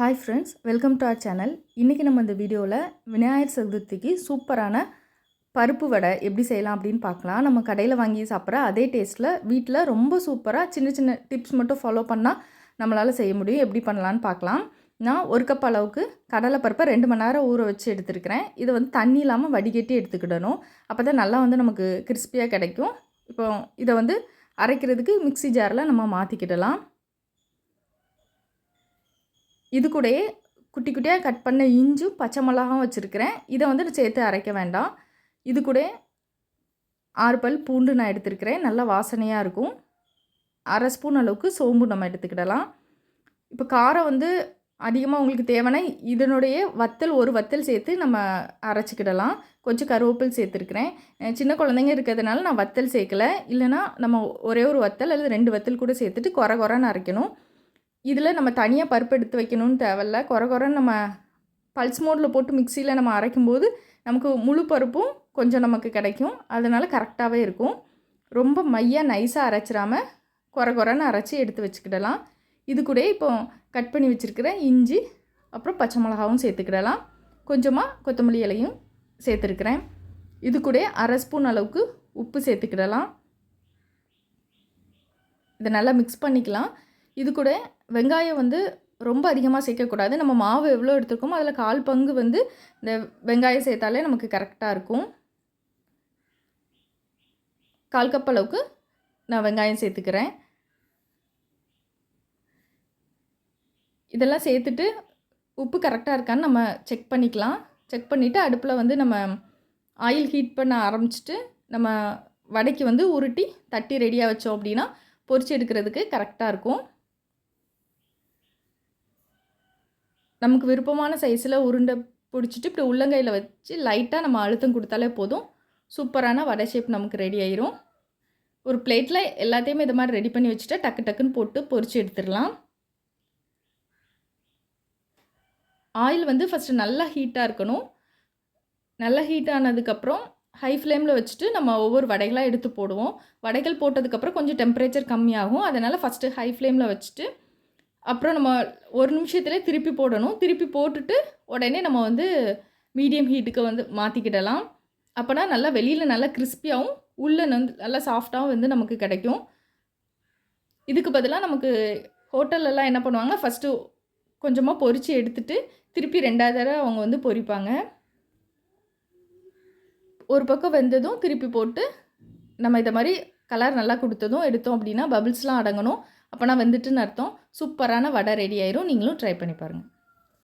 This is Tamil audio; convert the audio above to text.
Hi friends welcome to our channel இன்றைக்கி நம்ம இந்த வீடியோவில் விநாயகர் சதுர்த்திக்கு சூப்பரான பருப்பு வடை எப்படி செய்யலாம் அப்படின்னு பார்க்கலாம். நம்ம கடையில் வாங்கி சாப்பிட்ற அதே டேஸ்ட்டில் வீட்டில் ரொம்ப சூப்பராக சின்ன சின்ன டிப்ஸ் மட்டும் ஃபாலோ பண்ணால் நம்மளால் செய்ய முடியும். எப்படி பண்ணலான்னு பார்க்கலாம். நான் ஒரு கப் அளவுக்கு கடலை பருப்பை ரெண்டு மணி நேரம் ஊற வச்சு எடுத்துருக்கிறேன். இதை வந்து தண்ணி இல்லாமல் வடிகட்டி எடுத்துக்கிடணும். அப்போ தான் நல்லா வந்து நமக்கு கிறிஸ்பியாக கிடைக்கும். இப்போ இதை வந்து அரைக்கிறதுக்கு மிக்ஸி ஜாரில் நம்ம மாற்றிக்கிடலாம் இது கூடயே குட்டி குட்டியாக கட் பண்ண இஞ்சும் பச்சை மிளகாவும் வச்சுருக்கிறேன். இதை வந்து நான் சேர்த்து அரைக்க வேண்டாம். இது கூட ஆறு பல் பூண்டு நான் எடுத்துருக்கிறேன். நல்லா வாசனையாக இருக்கும். அரை ஸ்பூன் அளவுக்கு சோம்பு நம்ம எடுத்துக்கிடலாம். இப்போ காரம் வந்து அதிகமாக உங்களுக்கு தேவைன்னா இதனுடைய வத்தல் ஒரு வத்தல் சேர்த்து நம்ம அரைச்சிக்கிடலாம். கொஞ்சம் கருவேப்பில் சேர்த்துருக்குறேன். சின்ன குழந்தைங்க இருக்கிறதுனால நான் வத்தல் சேர்க்கலை. இல்லைன்னா நம்ம ஒரே ஒரு வத்தல் அல்லது ரெண்டு வத்தல் கூட சேர்த்துட்டு குறை குறைன்னு அரைக்கணும். இதில் நம்ம தனியாக பருப்பு எடுத்து வைக்கணும்னு தேவையில்ல. குறை குறைன்னு நம்ம பல்ஸ் மோடில் போட்டு மிக்சியில் நம்ம அரைக்கும்போது நமக்கு முழு பருப்பும் கொஞ்சம் நமக்கு கிடைக்கும். அதனால் கரெக்டாகவே இருக்கும். ரொம்ப மையாக நைஸாக அரைச்சிடாமல் குறை குறைன்னு அரைச்சி எடுத்து வச்சுக்கிடலாம். இது கூட இப்போ கட் பண்ணி வச்சுருக்கிற இஞ்சி அப்புறம் பச்சை மிளகாவும் சேர்த்துக்கிடலாம். கொஞ்சமாக கொத்தமல்லி இலையும் சேர்த்துருக்குறேன். இது கூட அரை ஸ்பூன் அளவுக்கு உப்பு சேர்த்துக்கிடலாம். இதை நல்லா மிக்ஸ் பண்ணிக்கலாம். இது கூட வெங்காயம் வந்து ரொம்ப அதிகமாக சேர்க்கக்கூடாது. நம்ம மாவு எவ்வளோ எடுத்துருக்கோமோ அதில் கால் பங்கு வந்து இந்த வெங்காயம் சேர்த்தாலே நமக்கு கரெக்டாக இருக்கும். கால் கப் அளவுக்கு நான் வெங்காயம் சேர்த்துக்கிறேன். இதெல்லாம் சேர்த்துட்டு உப்பு கரெக்டாக இருக்கான்னு நம்ம செக் பண்ணிக்கலாம். செக் பண்ணிவிட்டு அடுப்பில் வந்து நம்ம ஆயில் ஹீட் பண்ண ஆரம்பிச்சிட்டு நம்ம வடைக்கு வந்து உருட்டி தட்டி ரெடியாக வச்சோம் அப்படின்னா பொரிச்சு எடுக்கிறதுக்கு கரெக்டாக இருக்கும். நமக்கு விருப்பமான சைஸில் உருண்டை பிடிச்சிட்டு இப்படி உள்ளங்கையில் வச்சு லைட்டாக நம்ம அழுத்தம் கொடுத்தாலே போதும். சூப்பரான வடை ஷேப் நமக்கு ரெடி ஆயிரும். ஒரு பிளேட்டில் எல்லாத்தையுமே இது மாதிரி ரெடி பண்ணி வச்சுட்டு டக்கு டக்குன்னு போட்டு பொறிச்சு எடுத்துடலாம். ஆயில் வந்து ஃபஸ்ட்டு நல்லா ஹீட்டாக இருக்கணும். நல்லா ஹீட் ஆனதுக்கப்புறம் ஹை ஃப்ளேமில் வச்சுட்டு நம்ம ஒவ்வொரு வடைகளாக எடுத்து போடுவோம். வடைகள் போட்டதுக்கப்புறம் கொஞ்சம் டெம்பரேச்சர் கம்மியாகும். அதனால் ஃபஸ்ட்டு ஹை ஃப்ளேமில் வச்சுட்டு அப்புறம் நம்ம ஒரு நிமிஷத்துலேயே திருப்பி போடணும். திருப்பி போட்டுட்டு உடனே நம்ம வந்து மீடியம் ஹீட்டுக்கு வந்து மாற்றிக்கிடலாம் அப்போனா நல்லா வெளியில் நல்லா கிறிஸ்பியாகவும் உள்ளே வந்து நல்லா சாஃப்டாகவும் வந்து நமக்கு கிடைக்கும். இதுக்கு பதிலாக நமக்கு ஹோட்டல்லலாம் என்ன பண்ணுவாங்க ஃபஸ்ட்டு கொஞ்சமாக பொறிச்சு எடுத்துட்டு திருப்பி ரெண்டாவது தடவை அவங்க வந்து பொரிப்பாங்க. ஒரு பக்கம் வெந்ததும் திருப்பி போட்டு நம்ம இதை மாதிரி கலர் நல்லா கொடுத்ததும் எடுத்தோம் அப்படின்னா பபிள்ஸ்லாம் அடங்கணும். அப்போனா வெந்துட்டுன்னு அர்த்தம். சூப்பரான வடை ரெடி ஆயிரும். நீங்களும் ட்ரை பண்ணி பாருங்கள்